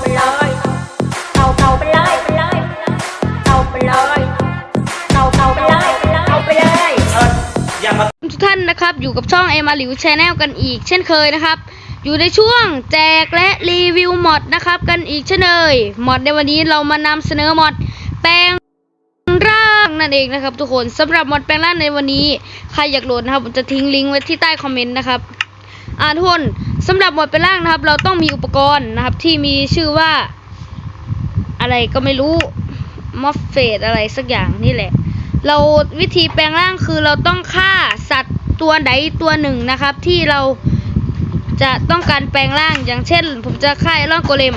ไปเลยเต่าเต่าไปเลยไปเลยเต่าไปเลยเต่าเต่าไปเลยเต่าไปเลยเอออย่ามาทุกท่านนะครับ อยู่กับช่องเอมาหลิวชแนลกันอีก เช่นเคยนะครับ อยู่ในช่วงแจกและรีวิวมอดนะครับ กันอีกเช่นเคยมอดในวันนี้เรามานำเสนอมอดแปลงร่างนั่นเองนะครับ ทุกคนสำหรับมอดแปลงร่างในวันนี้ ใครอยากโหลดนะครับผมจะทิ้งลิงก์ไว้ที่ใต้คอมเมนต์นะครับอ่าทุกคน สำหรับหมอดแปลงร่างนะครับ เราต้องมีอุปกรณ์นะครับ ที่มีชื่อว่า อะไรก็ไม่รู้มอฟเฟตอะไรสักอย่างนี่แหละ เราวิธีแปลงร่างคือเราต้องฆ่าสัตว์ตัวใดตัวหนึ่งนะครับ ที่เราจะต้องการแปลงร่างอย่างเช่น ผมจะฆ่าไอรอนโกเลม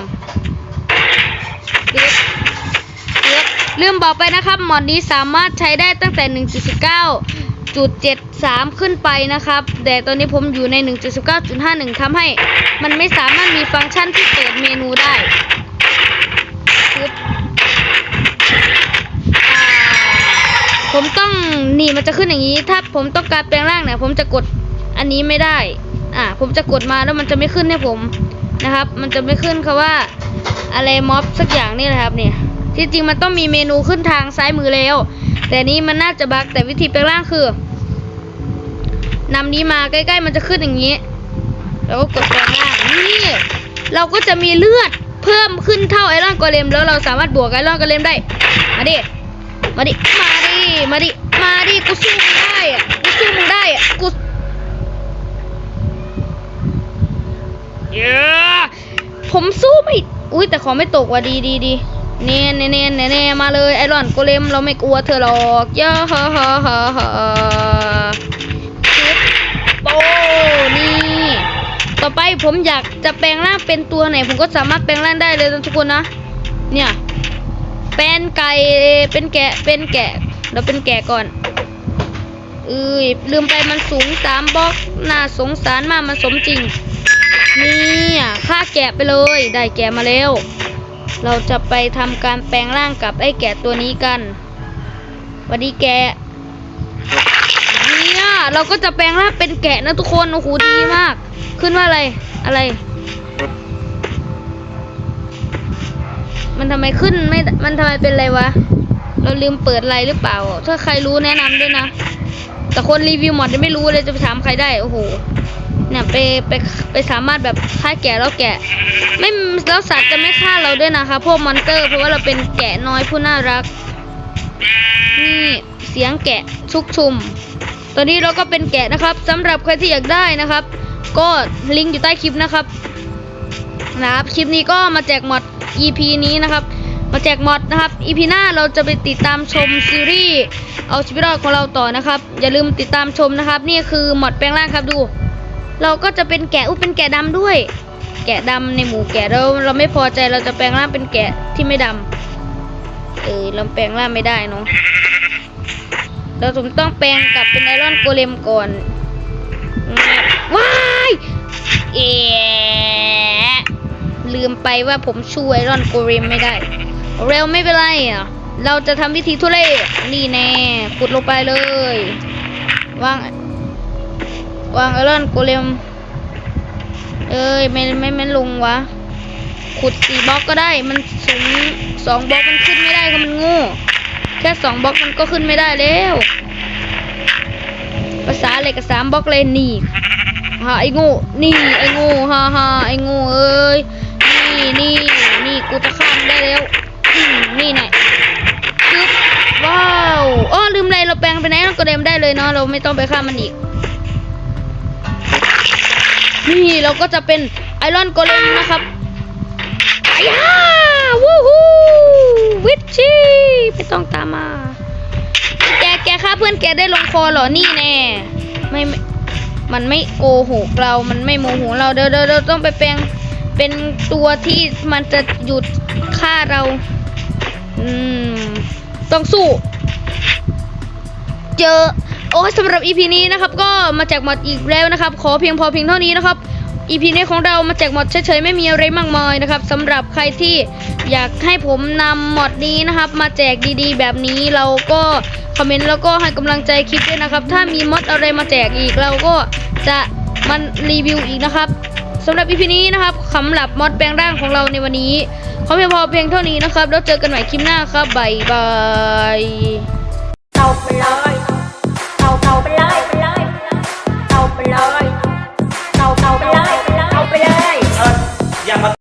ลืมบอกไปนะครับหมอดนี้สามารถใช้ได้ตั้งแต่ 1.19.73 ขึ้นไปนะครับ แต่ตอนนี้ผมอยู่ใน 1.19.51ทำให้มันไม่สามารถมีฟังก์ชันที่เปิดเมนูได้ปึ๊บอ่าผมต้องนี่มันจะขึ้นอย่างนี้ ถ้าผมต้องการแปลงร่างเนี่ยผมจะกดอันนี้ไม่ได้ อ่า ผมจะกดมาแล้วมันจะไม่ขึ้นให้ผมนะครับ มันจะไม่ขึ้นคำว่าอะไรม็อบสักอย่างนี่แหละครับเนี่ยที่จริงมันต้องมีเมนูขึ้นทางซ้ายมือแล้ว แต่นี้มันน่าจะบั๊กแต่วิธีแปลงร่างคือนำนี้มาใกล้ๆมันจะขึ้นอย่างนี้ แล้วก็กดแปลงร่างนี่เราก็จะมีเลือดเพิ่มขึ้นเท่าไอรอนกอเลมแล้วเราสามารถบวกไอรอนกอเลมได้ มาดิมาดิ มาดิ มาดิ มาดิ กูสู้มึงได้อะกูสู้มึงได้อะกูเย้ผมสู้ไม่ อุ้ยแต่ขอไม่ตกว่ะดีดีดี เน่เน่เน่เน่เน่มาเลยไอรอนโกเลมเราไม่กลัวเธอหรอกย่าฮ่าฮ่าฮ่าฮ่าโปนี่ ต่อไปผมอยากจะแปลงร่างเป็นตัวไหน ผมก็สามารถแปลงร่างได้เลยทุกคนนะ เนี่ย เป็นไก่ เป็นแกะ เป็นแกะ เราเป็นแกะก่อนเอ้ยลืมไปมันสูงสามบล็อกน่าสงสารมากมันสมจริง นี่ฆ่าแกะไปเลย ได้แกะมาแล้ว เราจะไปทำการแปลงร่างกับไอ้แกะตัวนี้กันสวัสดีแกะเนี่ยเราก็จะแปลงร่างเป็นแกะนะทุกคนโอ้โหดีมาก ขึ้นว่าอะไรอะไร มันทำไมขึ้นไม่มันทำไมเป็นไรวะ เราลืมเปิดอะไรหรือเปล่า ถ้าใครรู้แนะนำด้วยนะ แต่คนรีวิวหมดไม่รู้เลยจะไปถามใครได้โอ้โห เนี่ยไปไปไปสามารถแบบฆ่าแกะแล้วแกะ ไม่แล้วสัตว์จะไม่ฆ่าเราด้วยนะคะ พวกมอนเตอร์เพราะว่าเราเป็นแกะน้อยผู้น่ารัก นี่เสียงแกะชุกชุม ตอนนี้เราก็เป็นแกะนะครับสำหรับใครที่อยากได้นะครับ ก็ลิงก์อยู่ใต้คลิปนะครับนะครับคลิปนี้ก็มาแจกมอด EP นี้นะครับมาแจกมอดนะครับ EP หน้าเราจะไปติดตามชมซีรีส์เอาชีวิตรอดของเราต่อนะครับ อย่าลืมติดตามชมนะครับ นี่คือมอดแปลงร่างครับดู เราก็จะเป็นแกะอุ้เป็นแกะดำด้วย แกะดำในหมู่แกะเราเราไม่พอใจเราจะแปลงร่างเป็นแกะที่ไม่ดำเออเราแปลงร่างไม่ได้เนาะเราถึงต้องแปลงกลับเป็นไอรอนโกเลมก่อนว้ายเอ๋ลืมไปว่าผมช่วยไอรอนโกเลมไม่ได้ เร็วไม่เป็นไรอะเราจะทำวิธีทุเรศนี่แน่ขุดลงไปเลย วาง วางไอรอนโกเลมเอ้ยไม่ไม่ไม่ลงวะ ขุดสี่บล็อกก็ได้ มันสูงสองบล็อกมันขึ้นไม่ได้ก็มันโง่แค่สองบล็อกมันก็ขึ้นไม่ได้แล้วภาษาอะไรกับสามบล็อกเลยนี่ฮะไอ้โง่นี่ไอ้โง่ฮ่าฮ่าไอ้โง่เอ้ยนี่นี่นี่กูจะข้ามได้แล้วนี่ไงปึ๊บว้าว อ้อลืมอะไรเราแปลงไปไหนเราก็เดมได้เลยเนาะ เราไม่ต้องไปฆ่ามันอีก นี่เราก็จะเป็นไอรอนโกเลมนะครับอ้ยาวู้ฮู้วิชชี่ไม่ต้องตามมา แกแกฆ่าเพื่อนแกได้ลงคอเหรอนี่แน่ไม่มันไม่โกหกเรามันไม่โมโหเราเดี๋ยวเดี๋ยวเราต้องไปแปลงเป็นตัวที่มันจะหยุดฆ่าเรา อืม ต้องสู้ เจอ โอ้สำหรับ EP นี้นะครับก็มาแจกหมดอีกแล้วนะครับ ขอเพียงพอเพียงเท่านี้นะครับ EP นี้ของเรามาแจกหมดเฉยๆไม่มีอะไรมากมายนะครับสำหรับใครที่อยากให้ผมนำหมดนี้นะครับ มาแจกดีๆ แบบนี้เราก็คอมเมนต์แล้วก็ให้กำลังใจคลิปด้วยนะครับ ถ้ามีมดอะไรมาแจกอีกเราก็จะมันรีวิวอีกนะครับสำหรับอีพีนี้นะครับสำหรับมดแปลงร่างของเราในวันนี้ขอเพียงพอเพียงเท่านี้นะครับ แล้วเจอกันใหม่คลิปหน้าครับบ๊ายบายตบไปเลย